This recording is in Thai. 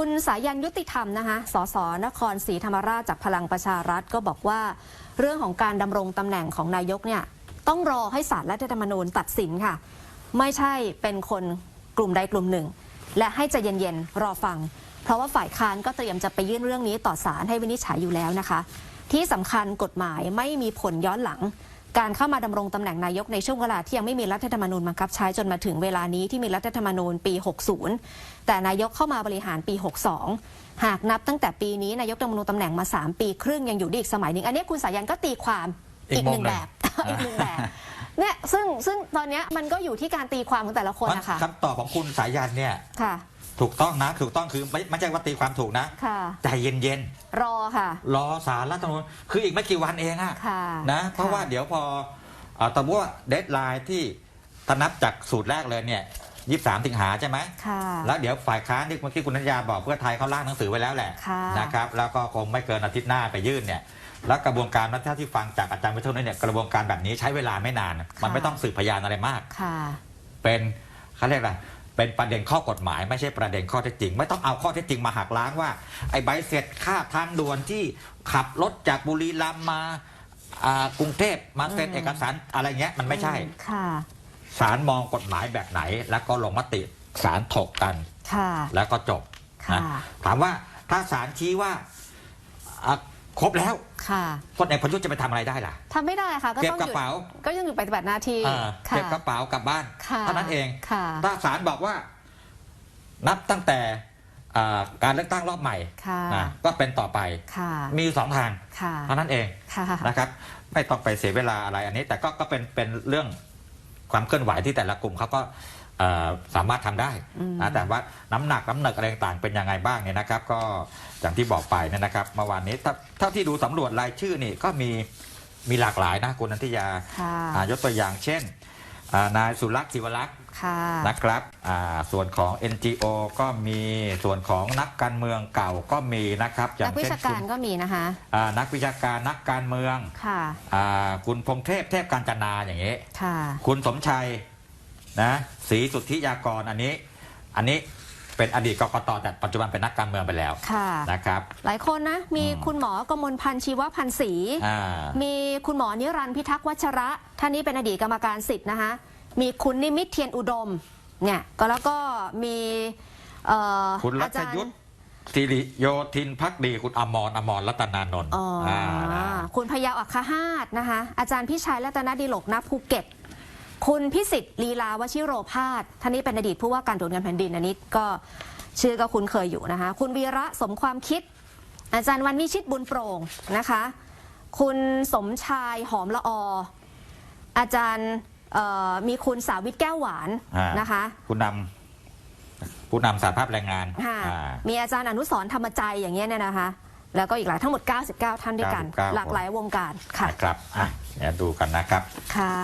คุณสายันยุติธรรมนะคะสสนครศรีธรรมราชจากพลังประชารัฐก็บอกว่า เรื่องของการดำรงตำแหน่งของนายกเนี่ยต้องรอให้ศาลรัฐธรรมนูญตัดสินค่ะ ไม่ใช่เป็นคนกลุ่มใดกลุ่มหนึ่ง และให้ใจเย็นๆรอฟัง เพราะว่าฝ่ายค้านก็เตรียมจะไปยื่นเรื่องนี้ต่อศาลให้วินิจฉัยอยู่แล้วนะคะ ที่สำคัญกฎหมายไม่มีผลย้อนหลัง การเข้ามาดำรงตำแหน่งนายกในช่วงเวลาที่ยังไม่มีรัฐธรรมนูญบังคับใช้จนมาถึงเวลานี้ที่มีรัฐธรรมนูญปี 60 แต่นายกเข้ามาบริหารปี 62 หากนับตั้งแต่ปีนี้นายกดำรงตำแหน่งมา 3 ปีครึ่งยังอยู่ได้อีกสมัยหนึ่งอันนี้คุณสายันก็ตีความอีกอีกหนึ่งมุมหนึ่แบงบอีกหนึ่งแบบเนี่ยซึ่งซึ่งตอนเนี้ยมันก็อยู่ที่การตีความของแต่ละคนนะคะคำตอบของคุณสายันเนี่ยค่ะ ถูกต้องนะถูกต้องคือไม่ไม่ใช่ว่าตีความถูกนะค่ะ ใจเย็นรอค่ะ ๆ รอสารรัฐธรรมนูญคืออีกไม่กี่วันเองอะค่ะนะเพราะค่ะว่าเดี๋ยวพอเอ่อแต่ว่าเดทไลน์ที่ถ้านับจากสูตรแรกเลยเนี่ยยี่สามสิงหาใช่ไหม ค่ะ แล้วเดี๋ยวฝ่ายค้านที่เมื่อกี้คุณนัญญาบอกเพื่อไทยเขาล่างหนังสือไว้แล้วแหละค่ะ นะครับแล้วก็คงไม่เกินอาทิตย์หน้าไปยื่นเนี่ยแล้วกระบวนการนั้นถ้าที่ฟังจากอาจารย์วิทุนเนี่ยกระบวนการแบบนี้ใช้เวลาไม่นาน มันไม่ต้องสืบพยานอะไรมาก ค่ะ เป็นเขาเรียกอะไร เป็นประเด็นข้อกฎหมาย ไม่ใช่ประเด็นข้อเท็จจริง ไม่ต้องเอาข้อเท็จจริงมาหักล้างว่า ไอ้ใบเสร็จค่าทางด่วนที่ขับรถจากบุรีรัมย์มาอ่ากรุงเทพมาเซ็นอืมเอกสารอะไรเงี้ยมันไม่ใช่ค่ะ ศาลมองกฎหมายแบบไหน แล้วก็ลงมติศาลถกกัน ค่ะ แล้วก็จบค่ะ นะถามว่าถ้าศาลชี้ว่าอะ ครบแล้วค่ะพลเอกประยุทธ์จะไปทำอะไรได้ล่ะ ทำไม่ได้ค่ะ ก็เก็บต้องกหระยุดเป๋า ก็ยังอยู่ปฏิบัติหน้าที่อ่าค่ะ เก็บกระเป๋ากลับบ้านค่ะเท่านั้นเองค่ะ ถ้าศาลบอกว่า นับตั้งแต่อ่าการเลือกตั้งรอบใหม่ค่ะ นะก็เป็นต่อไป ค่ะ มีสองทางค่ะ เท่านั้นเองค่ะ นะครับ ไม่ต้องไปเสียเวลาอะไรอันนี้ แต่ก็ก็เป็นเป็นเรื่องความเคลื่อนไหวที่แต่ละกลุ่มเขาก็เอ่อ สามารถทำได้อืมนะแต่ว่าน้ำหนักน้ำหนักอะไรต่างๆเป็นยังไงบ้างเนี่ยนะครับ ก็อย่างที่บอกไปเนี่ยนะครับเมื่อวานนี้ถ้าเท่าที่ดูสำรวจรายชื่อนี่ก็มีมีหลากหลายนะคุณนันทิยาค่ะอ่ายกตัวอย่างเช่นอ่านายสุรักษ์ศิวรักษ์ค่ะนะครับอ่าส่วนของ NGO ก็มีส่วนของนักการเมืองเก่าก็มีนะครับอนัย่ากงวิเช่นชาการก็มีนะคะอ่านักวิชาการนักการเมืองค่ะอ่าคุณพงเทพเทพการจนาอย่างนี้ค่ะคุณสมชัย นะศรีสุทธิยากรอันนี้ อันนี้เป็นอดีตกกตแต่ปัจจุบันเป็นนักการเมืองไปแล้วค่ะนะครับ หลายคนนะ มีอืมคุณหมอกมลพันธ์ชีวพันธ์ศรีอ่ามีคุณหมอนิรันดร์พิทักษ์วัชระท่านนี้เป็นอดีตกรรมการสิทธิ์นะคะมีคุณนิมิตเทียนอุดมเนี่ยก็แล้วก็มีเอ่อคุณรัอาชจารยุทย์ธสิริโยธินพักดีคุณอมรอมรรัตนานนท์อ๋ออาคุณพยาวอัคคหาตนะคะ อาจารย์พิชัยรัตนดิลกณภูเก็ต คุณพิสิทธิ์ลีลาวชิโรพาสท่านนี้เป็นอดีตผู้ว่าการตรวจเงินแผ่นดินอันนี้ก็ชื่อก็คุ้นเคยอยู่นะคะ คุณวีระสมความคิด อาจารย์วันนิชิตบุญโปร่งนะคะ คุณสมชายหอมละอ อาจารย์เอ่อมีคุณสาวิทแก้วหวานอ่านนะคะผู้นำผู้นำสาภาพแรงงานค่ะอ่ามีอาจารย์อนุสรณ์ธรรมใจอย่างเงี้ยเนี่ยนะคะ แล้วก็อีกหลายทั้งหมด 99 ท่านด้วยกัน99หลากหลายวงการค่ะนะครับอะเดี๋ยวดูกันนะครับ ค่ะ